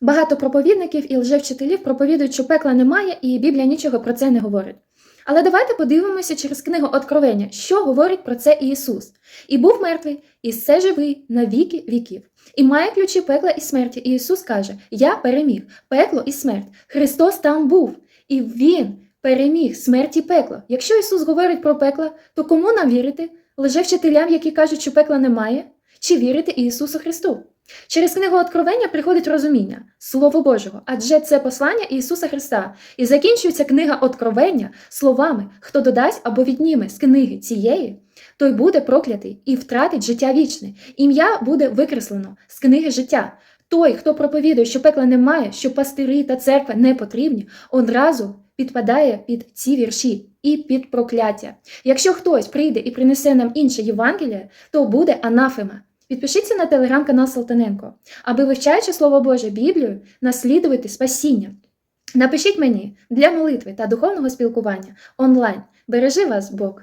Багато проповідників і лжевчителів проповідують, що пекла немає, і Біблія нічого про це не говорить. Але давайте подивимося через книгу Откровення, що говорить про це Ісус. І був мертвий, і все живий на віки віків. І має ключі пекла і смерті. І Ісус каже: Я переміг пекло і смерть. Христос там був, і Він переміг смерть і пекло. Якщо Ісус говорить про пекло, то кому нам вірити? Лжевчителям, які кажуть, що пекла немає, чи вірити Ісусу Христу? Через книгу Откровення приходить розуміння Слово Божого, адже це послання Ісуса Христа. І закінчується книга Откровення словами: хто додасть або відніме з книги цієї, той буде проклятий і втратить життя вічне. Ім'я буде викреслено з книги життя. Той, хто проповідує, що пекла немає, що пастирі та церква не потрібні, одразу підпадає під ці вірші і під прокляття. Якщо хтось прийде і принесе нам інше Євангеліє, то буде анафема. Підпишіться на телеграм-канал Салтаненко, аби вивчаючи Слово Боже Біблію, наслідувати спасіння. Напишіть мені для молитви та духовного спілкування онлайн. Бережи вас Бог!